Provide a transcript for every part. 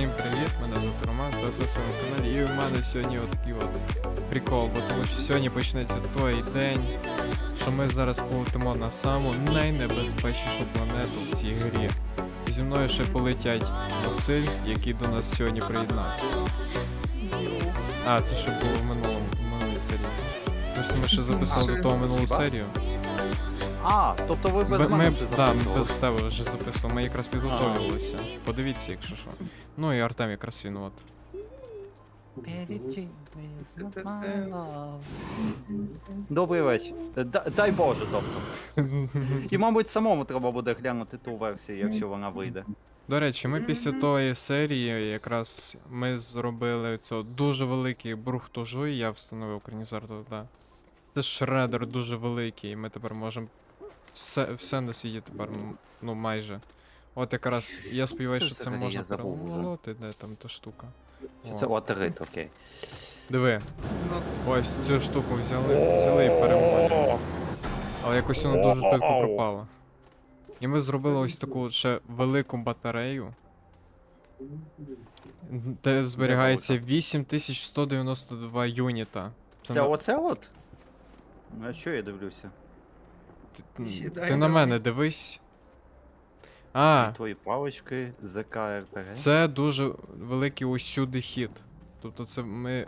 Всім привіт! Мене звати Роман, та на своєму каналі. І у мене сьогодні отакий от прикол, бо тому що сьогодні почнеться той день, що ми зараз полетимо на саму найнебезпечнішу планету в цій грі. Зі мною ще полетять Василь, який до нас сьогодні приєднався. А, це ще було в минулому в минулій серії. Просто ми ще записали до того минулу серію. А, тобто ви без Б- мене ми, вже да, ми записували? без тебе вже записували, ми якраз підготовлювалися. Подивіться, якщо що. Ну і Артем якраз він от. Добрий вечір. Е, да- Дай Боже, тобто. І, мабуть, самому треба буде глянути ту версію, якщо вона вийде. До речі, ми після тої серії якраз ми зробили це дуже великий бурхтожуй, я встановив українізатор, да. Це шредер дуже великий, і ми тепер можемо все, все на світі тепер, ну майже. От якраз я сподіваюся, Що що це можна перелолоти, де там та штука. Чи О. це латерит, окей. Диви. Ось цю штуку взяли, взяли і перемолили. Але якось воно дуже швидко пропало. І ми зробили ось таку ще велику батарею. Де зберігається 8192 юніта. Це оце от? А що я дивлюся? Ти, Сідай ти на мене дивись. А, Твої палички, ЗК, це дуже великий усюди хід. Тобто це ми.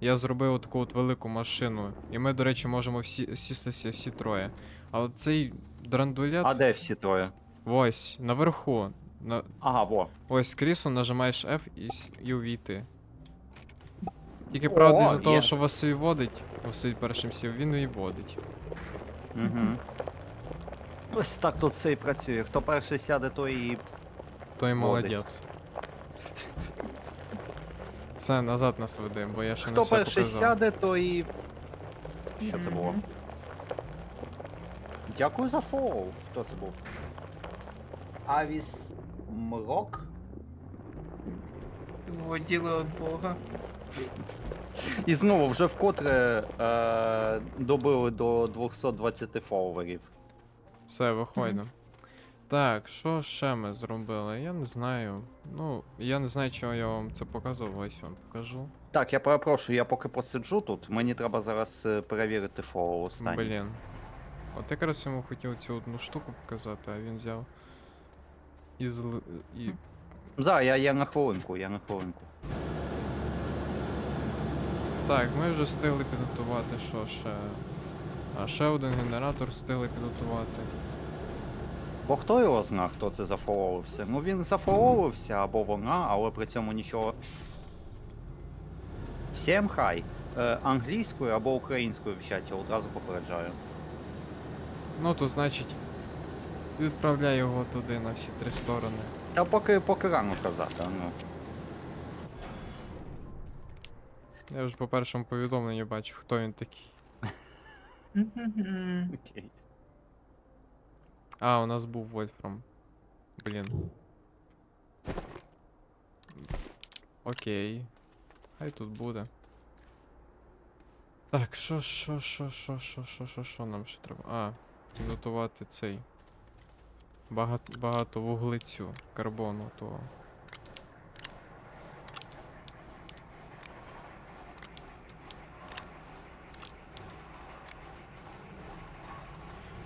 Я зробив таку от велику машину. І ми, до речі, можемо всі сістися всі троє. Але цей драндулет. А де всі троє? Ось, наверху. На... Ага, во. Ось крісло, нажимаєш F і, с- і увійти. Тільки правда, О, із-за того, є. що Василь водить, Василь першим сів, він і водить. Угу. Ось так тут все і працює. Хто перший сяде, той і. Той молодець. Все, назад нас веди, бо я ще не Хто все перший показав. сяде, той і. Що це було? Мгм. Дякую за фол. Хто це був? Авіс Мрок? Воділи від Бога. І знову вже вкотре е, добили до 220 фоловерів. Все, виходимо. Так, що ще ми зробили? Я не знаю. Ну, я не знаю, чого я вам це показував, ось вам покажу. Так, я перепрошую, я поки посиджу тут, мені треба зараз е, перевірити фол останній. Блін. От якраз йому хотів цю одну штуку показати, а він взяв. І зли... і Зараз, я, я на хвилинку, я на хвилинку. Так, ми вже встигли підготувати, що ще. А ще один генератор встигли підготувати. Бо хто його зна, хто це зафоловився? Ну він зафоловився або вона, але при цьому нічого. Всім хай. Е, англійською або українською в чаті одразу попереджаю. Ну то значить. Відправляй його туди на всі три сторони. Та поки, поки рано казати, ну. Я вже по першому повідомленню бачу, хто він такий. Окей. А, у нас був Вольфрам. Блін. Окей. Хай тут буде. Так, що, що, що, що, що, що, що, що нам ще треба? А, підготувати цей. Багато, багато вуглецю, карбону того.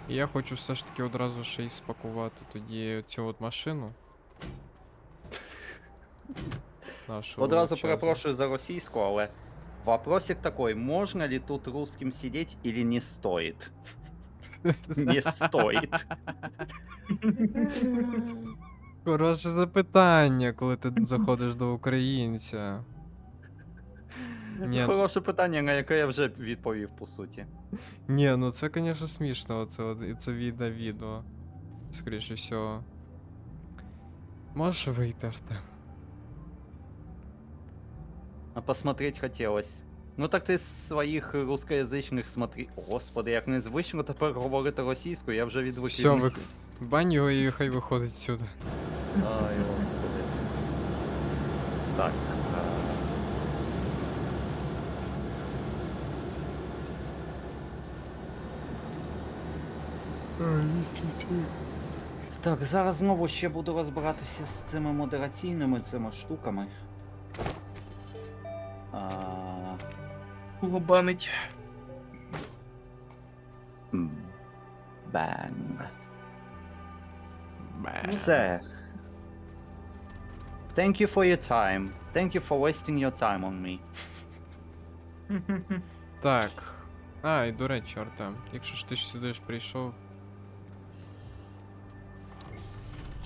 І я хочу все ж таки одразу ще й спакувати тоді цю от машину. Нашу Одразу величезну. перепрошую за російську, але вопросик такой, можно ли тут русским сидеть или не стоит? Не стоит. Коротше запитання, коли ти заходиш до українця. Ні, Хороше питання, на яке я вже відповів по суті. ні, ну це, звісно, смішно, оце от, і це відео відео. Скоріше всього. Можеш вийти, Артем? А посмотреть хотілось. Ну так ти з своїх рускоязичних смотри. Господи, як незвично тепер говорити російською, я вже відвик. Все, ви... бань його і хай виходить сюди. Ай, господи. Так. е, Так, зараз знову ще буду розбиратися з цими модераційними цими штуками. А, Кого банить? Бен. Все. Thank you for your time. Thank you for wasting your time on me. Так. А, і до речі, Артем, якщо ж ти ж сюди ж прийшов,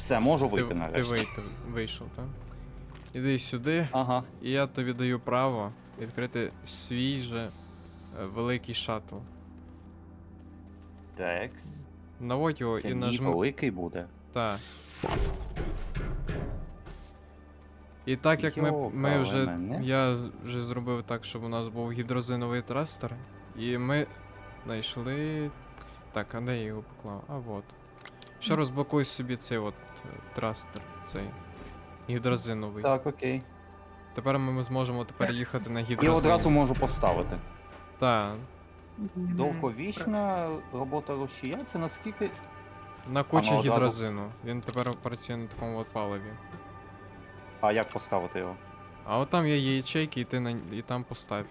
Все, можу вийти ти нарешті. вийти, вийшов, так? Іди сюди, Ага. і я тобі даю право відкрити свій же е, великий шаттл. Текс. Наводь його Це і мій нажми. великий буде. Так. І так як ми, ми вже. мене. Я з- вже зробив так, щоб у нас був гідрозиновий трастер. І ми знайшли. Так, а де я його поклав? А от. Ще розблокуй собі цей от е, трастер, цей. Гідрозиновий. Так, окей. Тепер ми зможемо тепер їхати на гідрозин. одразу можу поставити. Так. Довговічна робота рушія, це наскільки. На кучі одразу- гідрозину. Він тепер працює на такому от паливі. А як поставити його? А от там є ячейки, і ти на і там постав.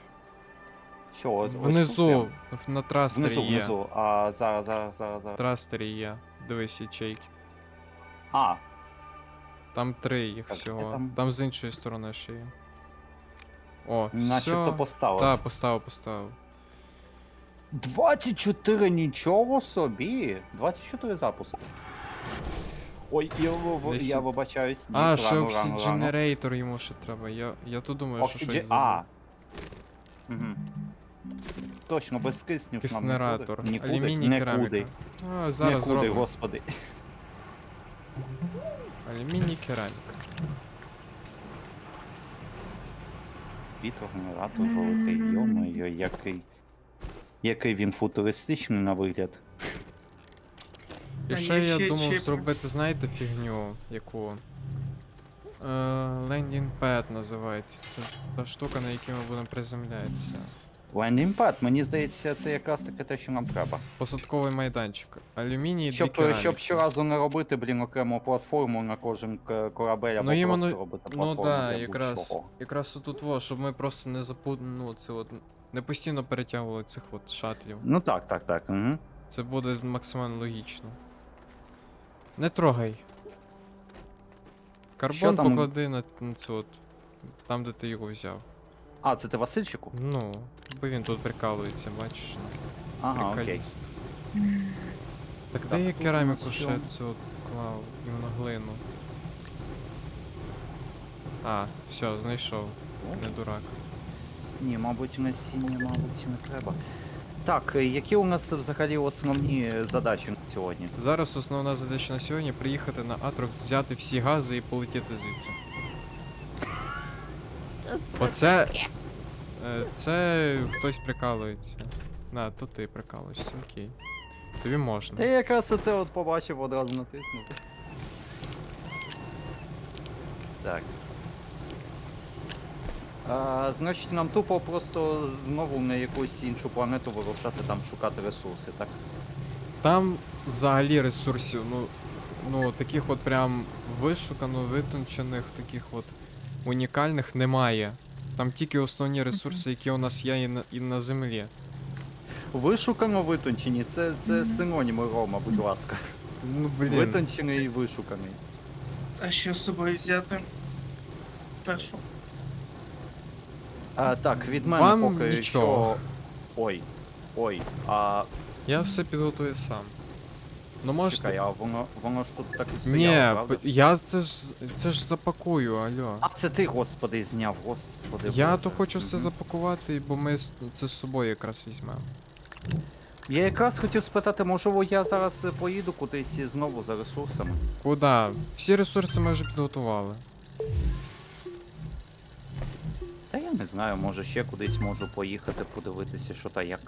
Що, ось- ось тут Внизу, в- на трастері Внизу, є. внизу. А зараз, зараз, зараз, В трастері є. Дивись ячейки. А, Там три їх Так, всього. я Там... там- з іншої сторони ще є. О, начебто все. поставив. Так, поставив, поставив. 24 нічого собі. 24 запуски. Ой, я, в- Десь- я вибачаюсь. Ні, а, рано, ще рано, рано. оксидженерейтор йому ще треба. Я, я тут думаю, що Оксиджен... щось. А. Угу. Точно, без кисню. нам не буде. Киснератор. Нікуди. Алюміній Нікуди. кераміка. А, зараз Нікуди, зробимо. господи. Алюміній кераміка. Вітрогенератор великий, йо-моє, який. Який він футуристичний на вигляд. І А ще є я ще думав чіп. зробити, знаєте, фігню, яку. Landing pad називається. Це та штука, на якій ми будемо приземлятися. Landing мені здається, це якраз таке те, що нам треба. Посадковий майданчик. Алюміній і Щоб, кераміки. щоб щоразу не робити, блін, окрему платформу на кожен к- корабель або Ну, їм просто воно- робити Ну платформу да, для якраз, будь-чого. якраз отут во, щоб ми просто не запут... ну, це от, не постійно перетягували цих от шатлів. Ну так, так, так. Угу. Це буде максимально логічно. Не трогай. Карбон там? поклади на, на цю от. Там, де ти його взяв. А, це ти Васильчику? Ну, бо він тут прикалується, бачиш. Ага, окей. Приколіст. Так, Так, де я кераміку ще цю клав, іменно глину. А, все, знайшов. Не дурак. Ні, мабуть, насіння, мабуть, не треба. Так, е, які у нас взагалі основні задачі на сьогодні? Зараз основна задача на сьогодні приїхати на Атрокс, взяти всі гази і полетіти звідси. Оце. е, Це хтось прикалується. На, то ти прикалуєшся, окей. Тобі Та можна. я якраз оце от побачив, одразу натиснув. Так. А, значить, нам тупо просто знову на якусь іншу планету вирушати там шукати ресурси, так? Там взагалі ресурсів, ну, ну таких от прям вишукано, витончених, таких от унікальних немає. Там тільки основні ресурси, які у нас є і на, і на землі. Вишукано витончені, це, це синоніми Рома, будь ласка. Ну, блін. Витончений і вишуканий. А що з собою взяти? Першу. А, так, від мене Вам поки нічого. що. Ой. Ой, а Я все підготую сам. Ну можете. чекай, а воно, воно ж тут так і Ні, стояло, правда? п- я це ж це ж запакую, алло. А це ти, господи, зняв, господи. Я Боже. то хочу все запакувати, бо ми це з собою якраз візьмемо. Я якраз хотів спитати, можливо, я зараз е, поїду кудись і знову за ресурсами. Куда? Всі ресурси ми вже підготували. Та я не знаю, може ще кудись можу поїхати, подивитися, що та як.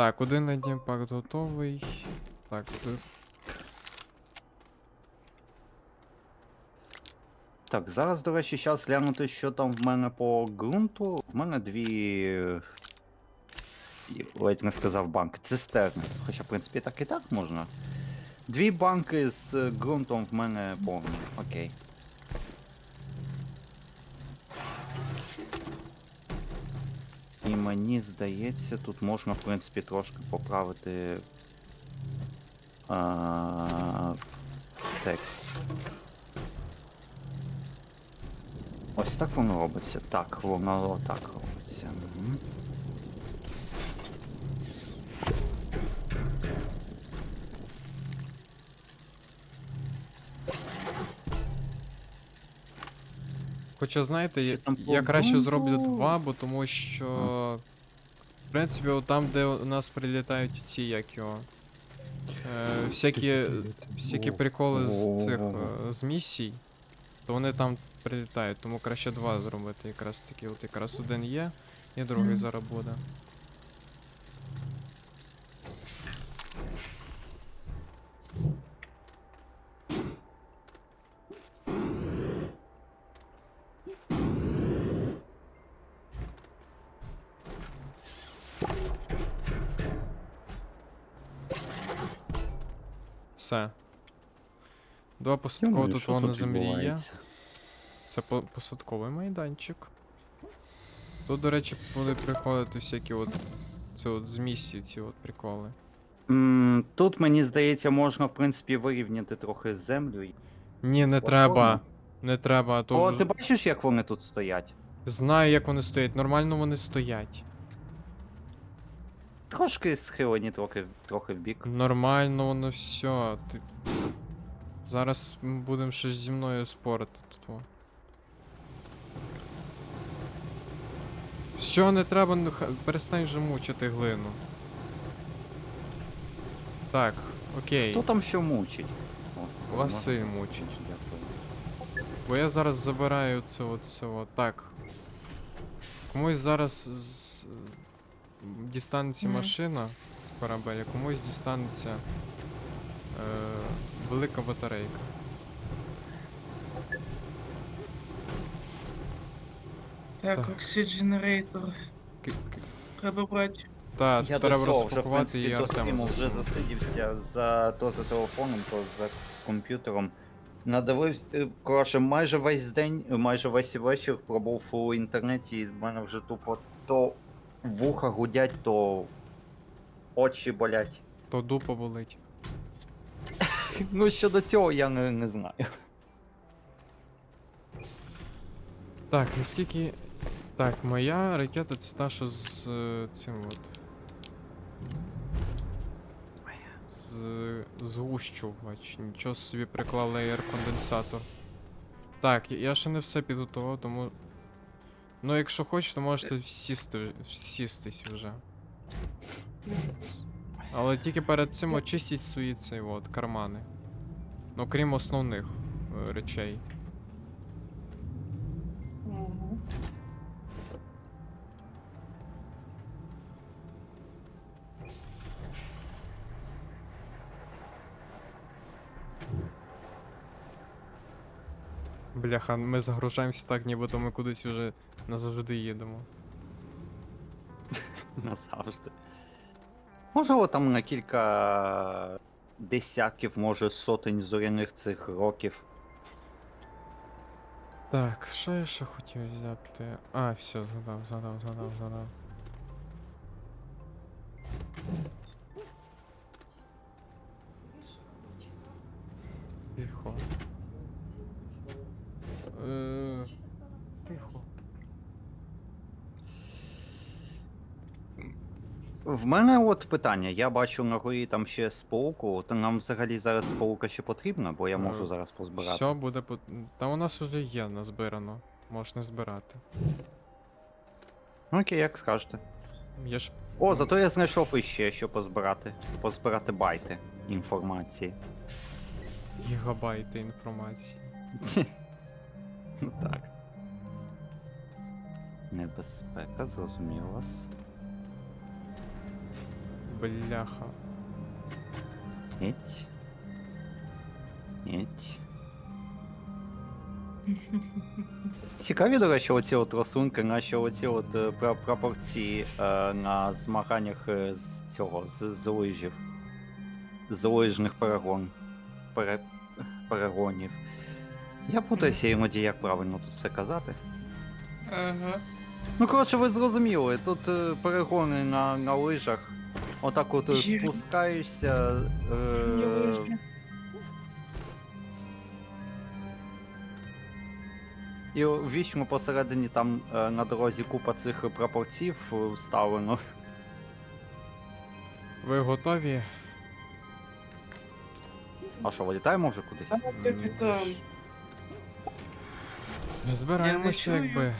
Так, один один пакт готовий. Так, ви- Так, зараз, до речі, час глянути, що там в мене по ґрунту. В мене дві. ледь не сказав банк, цистерни. Хоча, в принципі, так і так можна. Дві банки з ґрунтом в мене повні. Окей. І мені здається, тут можна, в принципі, трошки поправити. А, текст. Ось так воно робиться. Так, воно так робиться. Хоча, знаєте, я, я краще зроблю два, бо тому що. В принципі, там, де у нас прилітають ці, як його. Е, всякі, всякі приколи з цих е, з місій, то вони там прилітають, тому краще два зробити. Якраз такі, от якраз один є, і другий зараз буде. Все. Два посадково тут воно на землі є. Це по- посадковий майданчик. Тут, до речі, будуть приходити всякі от. Це от з місії, ці от приколи. М, Тут, мені здається, можна, в принципі, вирівняти трохи землю. і- Ні, не Платформа? треба. Не треба, а то. О, ти бачиш, як вони тут стоять? Знаю, як вони стоять. Нормально вони стоять. Трошки схилені трохи, трохи в бік. Нормально воно все. Ти... Зараз будемо щось зі мною спорити тут. Все, не треба, ну, перестань вже мучити глину. Так, окей. Хто там що мучить? Василь мучить. Дякую. Бо я зараз забираю це от все от так. Комусь зараз дістанеться Мгм. машина корабель, а комусь дістанеться е... велика батарейка. Так, Так. оксидженерейтор. К- к- Треба брати. Та, Я треба до цього вже, в розпакувати і принципі, Артема Steam вже засидівся за то за телефоном, то за комп'ютером. Надивився, е, коротше, майже весь день, майже весь вечір пробув у інтернеті, і в мене вже тупо то вуха гудять, то очі болять. То дупа болить. Ну, щодо цього я не, не знаю. Так, наскільки. Так, моя ракета це та, що з е, цим от. З згущувач. Нічого собі приклали air конденсатор. Так, я ще не все підготував, тому. Ну, якщо хочете, можете сісти, сістись вже. Але тільки перед цим очистіть свої цей от, кармани. Ну, крім основних е, речей. Бляха, ми загружаємося так, нібито ми кудись вже назавжди їдемо. Назавжди. Можливо, там на кілька десятків, може сотень зоряних цих років. Так, що я ще хотів взяти? А, все, згадав, згадав, згадав, згадав. Тихо. Е, В мене от питання. Я бачу на горі там ще сполуку. Та нам взагалі зараз сполука ще потрібна, бо я можу Е, зараз позбирати. Все буде по. Та у нас вже є назбирано. Можна збирати. Окей, як скажете. Є ж. О, зато я знайшов іще що позбирати. Позбирати байти інформації. Гігабайти інформації. Ну так. Небезпека, зрозумів вас. Бляха. Еть. Еть. Цікаві, до речі, оці от рисунки, наші оці от е, пра- прапорці е, на змаганнях е, з цього, з, з лижів. З лижних перегон. Пере, перегонів. Я путаюся іноді, як правильно тут все казати. Ага. Ну, коротше, ви зрозуміли, тут е, перегони на, на лижах. Отак от е, спускаєшся. Ні, Е, і вічно посередині там е, на дорозі купа цих прапорців е, вставлено. Ви готові? А що, вилітаємо вже кудись? Капітан. Збираємося, не якби.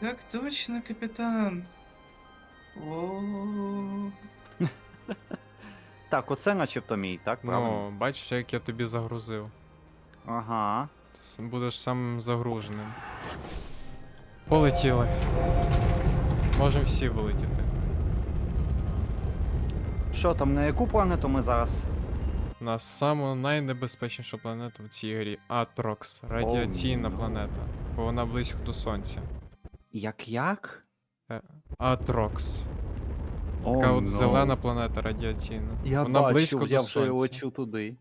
Так точно, капітан. О, Так, оце начебто мій, так? Правильно? Ну, бачиш, як я тобі загрузив. Ага. Ти с- будеш самим загруженим. Полетіли. Можемо всі вилетіти. Що там, на яку планету ми зараз? На саму найнебезпечнішу планету в цій грі Атрокс. Радіаційна ну. планета. Бо вона близько до сонця. Як як? Атрокс. О, Така от no. зелена планета радіаційна. Я вона бачу, близько я до вже сонця. лечу туди.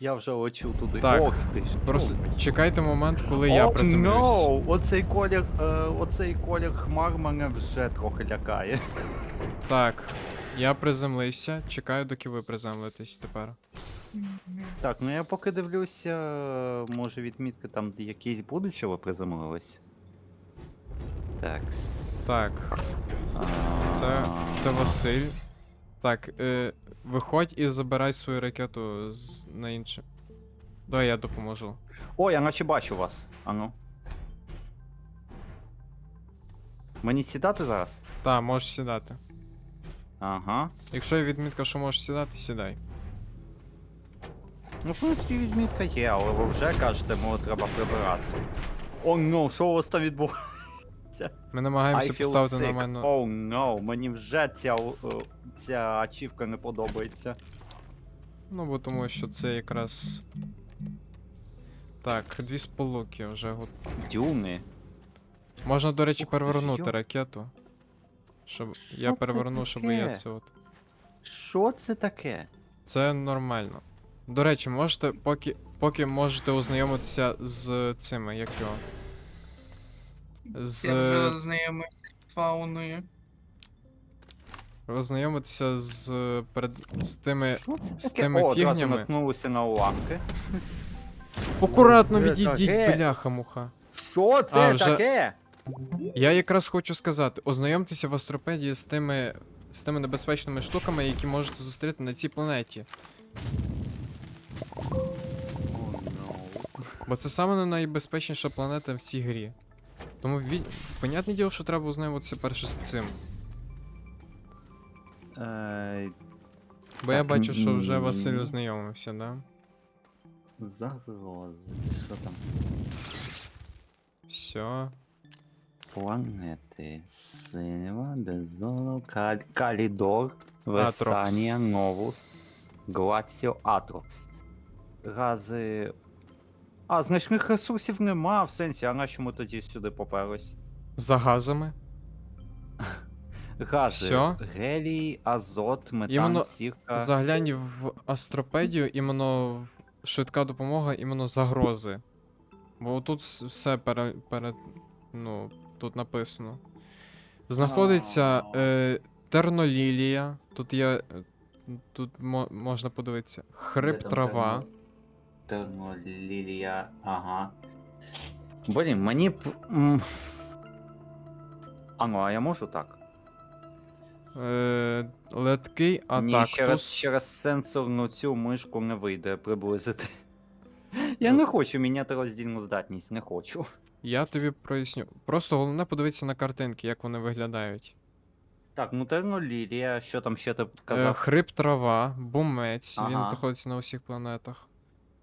Я вже лечу туди. Так, Ох ти ж. Просто ох. чекайте момент, коли я Oh, приземлюсь. no! Оцей колір, е, оцей колір хмар мене вже трохи лякає. Так, я приземлився, чекаю, доки ви приземлитесь тепер. Так, ну я поки дивлюся, е, може відмітки там якісь будуть, що ви приземлились. Так. Так, це, це Василь. Так, е, виходь і забирай свою ракету з, на інше. Давай я допоможу. О, я наче бачу вас. Ану. Мені сідати зараз? Та, можеш сідати. Ага. Якщо є відмітка, що можеш сідати, сідай. Ну, в принципі, відмітка є, але ви вже кажете, мого треба прибирати. О, ну, що у вас там відбувається? Ми намагаємося I feel поставити sick. нормально. Oh no, мені вже ця, о, ця ачівка не подобається. Ну, бо тому що це якраз. Так, дві сполуки вже го- Дюни. Можна, до речі, Ух ти ж, перевернути йо. ракету. Щоб Що я це переверну, щоб я це от. Що це таке? Це нормально. До речі, можете, поки, поки можете ознайомитися з цими, як його. З, Я вже знайомився з фауною. ознайомитися з, перед, з тими. З таке? тими О, одразу фігнями. наткнулися на уламки. Акуратно Це відійдіть, бляха-муха. Що це А, вже- таке? Я якраз хочу сказати, ознайомтеся в астропедії з тими, з тими небезпечними штуками, які можете зустріти на цій планеті. Бо це саме найбезпечніша планета в цій грі. Тому від... понятне діло, що треба ознайомитися перше з цим. Е, Бо я Так, бачу, що вже м, Василь ознайомився, да? Загрози. Що там? Все. Планети. Синева, Дезоло, Каль... Калідор, Атрокс. Весанія, Новус, Глаціо, Атрокс. Гази. А, значних ресурсів нема в сенсі, а на що ми тоді сюди поперлись? За газами. Гази. Всьо? Гелій, азот, метан, Іменно сірка. Заглянь в астропедію, іменно в- швидка допомога, іменно загрози. Бо тут вс- все пере, пере, ну, тут написано. Знаходиться е, тернолілія. Тут є. е, Тут мо, можна подивитися. Хрип трава. Термолілія, ага. Блін, мені б. м. А ну, а я можу так? Е, леткий Ні, через, атактус. через сенсорну цю мишку не вийде приблизити. Я не хочу міняти роздільну здатність, не хочу. Я тобі проясню. Просто головне подивитися на картинки, як вони виглядають. Так, ну термолілія, що там ще ти Е, казав? хрип трава, бумець, він Ага. знаходиться на усіх планетах.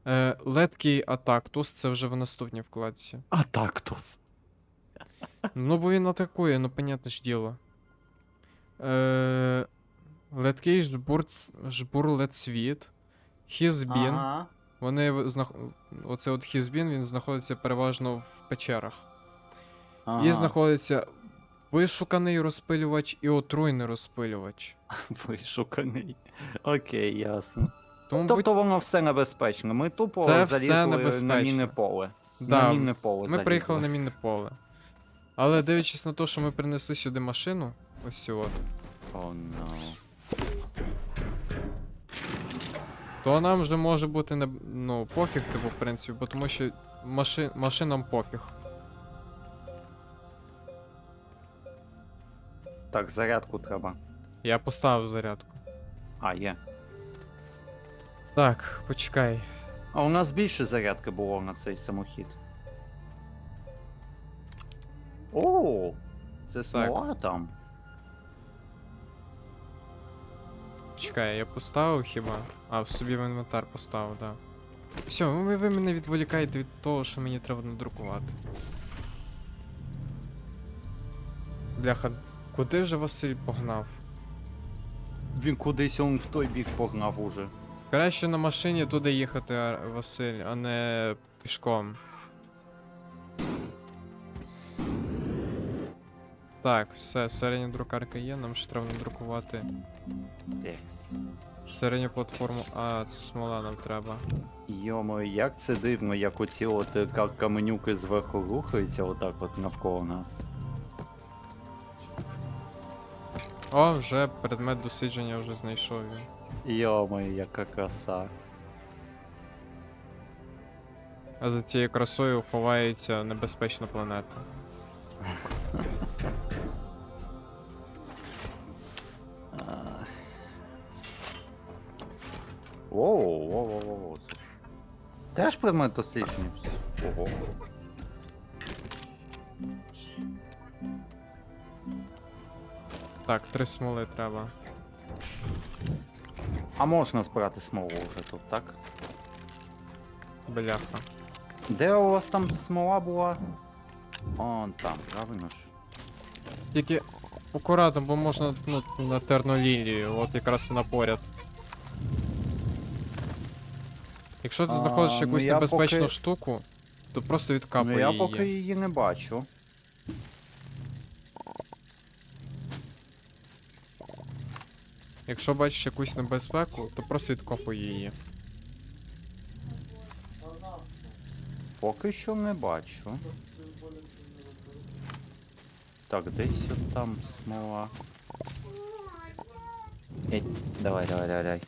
Е, леткий атактус, це вже в наступній вкладці. Атактус. Ну, бо він атакує, ну, понятне ж діло. Е, леткий жбур, жбурлецвіт, хізбін, Ага. Вони знах... Оце от хізбін, він знаходиться переважно в печерах. Ага, І знаходиться вишуканий розпилювач і отруйний розпилювач. вишуканий. Окей, ясно. Тому будь... Тобто воно все небезпечно. Ми тупо Це все залізли на небезпечно. мінне поле. На мінне поле ми залізли. приїхали на мінне поле. Але дивлячись на те, що ми принесли сюди машину, ось цю от, О, no. то нам вже може бути не... ну, пофіг, типу, в принципі, бо тому що маши... машинам пофіг. Так, зарядку треба. Я поставив зарядку. А, є. Так, почекай. А у нас більше зарядки було на цей самохід. О, це смола там. Почекай, я поставив хіба? А, в собі в інвентар поставив, да. Все, ви, ви мене відволікаєте від того, що мені треба надрукувати. Бляха, куди вже Василь погнав? Він кудись он в той бік погнав уже. Краще на машині туди їхати, Василь, а не пішком. Так, все, середня друкарка є, нам ще треба надрукувати Екс. середню платформу. А, це смола нам треба. Йомо, як це дивно, як оці от е, ка- каменюки зверху рухаються отак от навколо нас. О, вже предмет дослідження вже знайшов він. Йомо, яка краса. А за цією красою ховається небезпечна планета. Воу, воу, воу, воу, воу. це ж- Теж предмет дослідження. Ого. Так, три смоли треба. А можна збирати смолу вже тут, так? Бляха. Де у вас там смола була? Он там, правильно ж? Тільки акуратно, бо можна наткнути на тернолілію, от якраз вона поряд. Якщо ти А, знаходиш ну якусь я небезпечну поки- штуку, то просто відкапуй ну я її. поки її не бачу. Якщо бачиш якусь небезпеку, то просто відкопуй її. Поки що не бачу. Так, десь от там смола. Ей, давай, давай, давай, давай.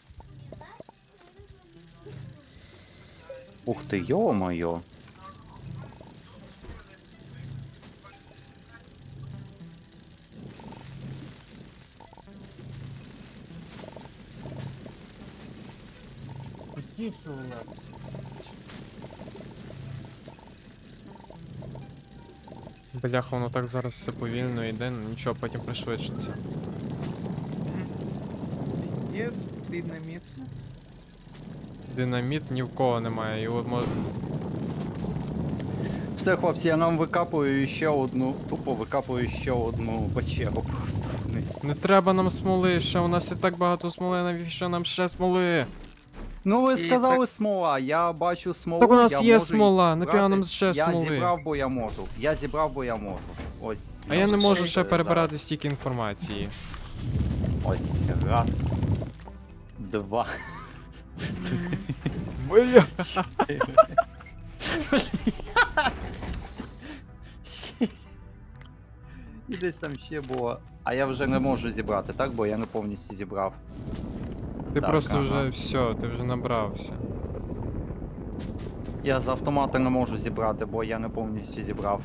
Ух ти, йо-моє. Бляха, воно так зараз все повільно йде, ну нічого, потім пришвидшиться. Є динаміт. Динаміт ні в кого немає, і от мож... Все, хлопці, я нам викапую ще одну, тупо викапую ще одну печеру просто вниз. Не треба нам смоли, ще у нас і так багато смоли, навіщо нам ще смоли? Ну ви І сказали смола, я бачу смолу. Так у нас я є можу смола, нафіга брати. нам ще Я зібрав, бо я можу. Я зібрав, бо я можу. Ось. А я не можу ще перебирати стільки інформації. Ось, раз. Два. Бля. І десь там ще було. А я вже не можу зібрати, так? Бо я не повністю зібрав. Ти Так, просто ага. вже все, ти вже набрався. Я з автомата не можу зібрати, бо я не повністю зібрав.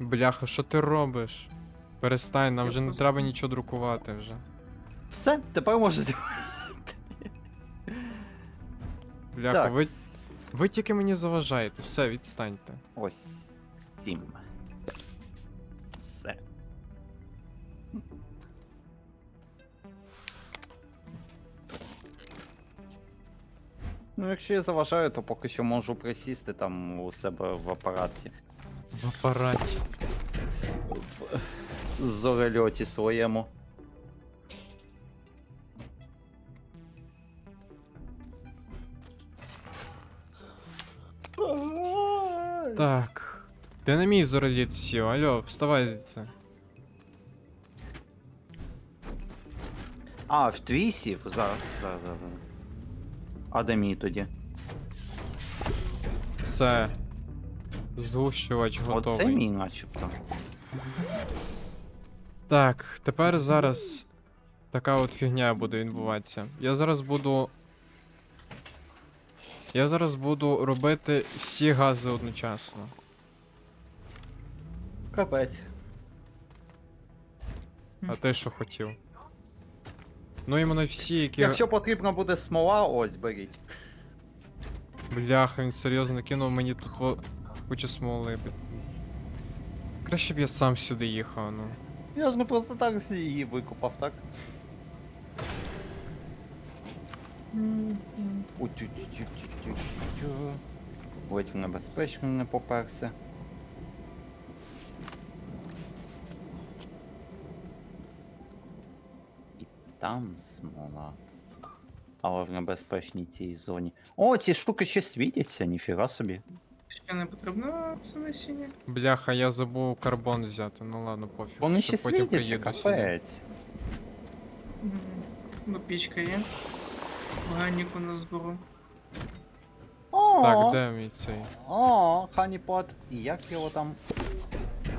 Бляха, що ти робиш? Перестань, нам Я вже не треба нічого друкувати вже. Все, тепер можу зібрати. Бляха, Так. ви, ви тільки мені заважаєте, все, відстаньте. Ось. Сім. Ну, якщо я заважаю, то поки що можу присісти там у себе в апараті. В апараті. В зорельоті своєму. Так. Ти на мій зореліт сів, алло, вставай звідси. А, в твій сів? Зараз, зараз, зараз. А де мій тоді? Все. Згущувач Оце готовий. мій начебто. Так, тепер зараз така от фігня буде відбуватися. Я зараз буду. Я зараз буду робити всі гази одночасно. Капець. А ти що хотів? Ну іменно всі, які. Якщо потрібна буде смола, ось беріть. Бляха, він серйозно кинув мені тут во... кучу смоли. б- Краще б я сам сюди їхав, ну. Я ж не просто так її викупав, так? Ледь в небезпечно не поперся. Там смола. Але в небезпечній цій зоні. О, ці штуки ще світяться, ніфіга собі. Ще не потрібно це насіння. Бляха, я забув карбон взяти, ну ладно, пофіг. Вони Ще потім світяться, приїду сюди. капець. Мгм. Ну, пічка є. Ганіку на збору. О, Так, де мій цей? О, Ханіпот. Як його там?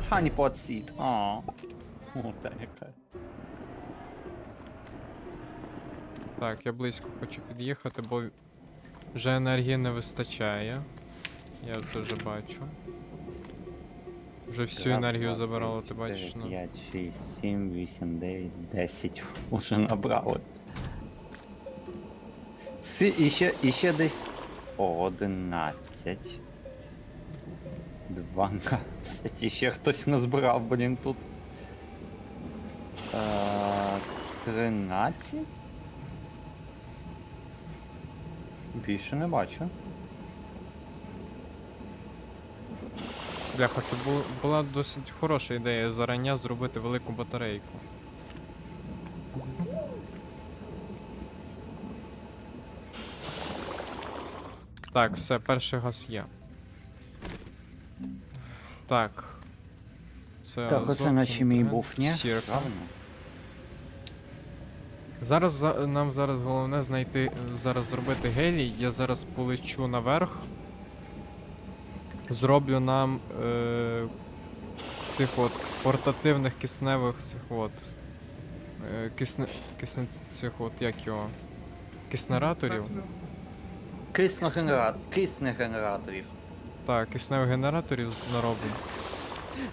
Ханіпот Сід. О. О, та яка. Так, я близько хочу під'їхати, бо вже енергії не вистачає. Я це вже бачу. Вже всю енергію забирало, ти бачиш, ну. 5, 6, 7, 8, 9, 10. Уже набрали. Си, і ще, і ще десь 11. 12. І ще хтось назбирав, блін, тут. Е, 13? Більше не бачу. Бляха, це бу- була досить хороша ідея зарання зробити велику батарейку. Так, все, перший газ є. Так. Це Так, оце азот, наче мій цемент, був, ні? сірка. Правильно? Зараз за, нам зараз головне знайти, зараз зробити гелій. Я зараз полечу наверх. Зроблю нам е, цих от портативних кисневих цих от. Е, кисне, кисне цих от як його. Киснераторів. Кисногенератор. Киснегенераторів. Так, кисневих генераторів нароблю.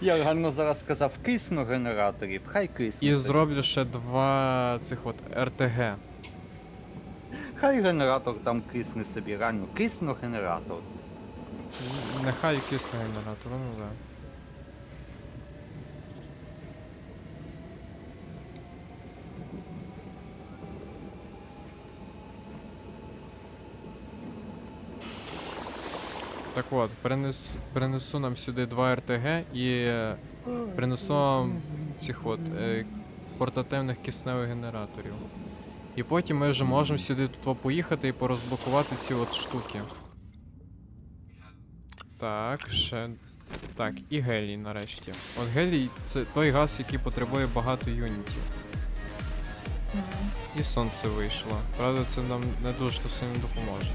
Я реально зараз сказав кисногенераторів, хай кисну. І зроблю ще два цих от РТГ. Хай генератор там кисне собі, реально кисногенератор. Нехай кисне генератор, ну да. Так от, перенесу, перенесу нам сюди два РТГ і е, принесу вам цих от е, портативних кисневих генераторів. І потім ми вже можемо сюди тут поїхати і порозблокувати ці от штуки. Так, ще. Так, і гелій нарешті. От гелій це той газ, який потребує багато юнітів. І сонце вийшло. Правда, це нам не дуже то сильно допоможе.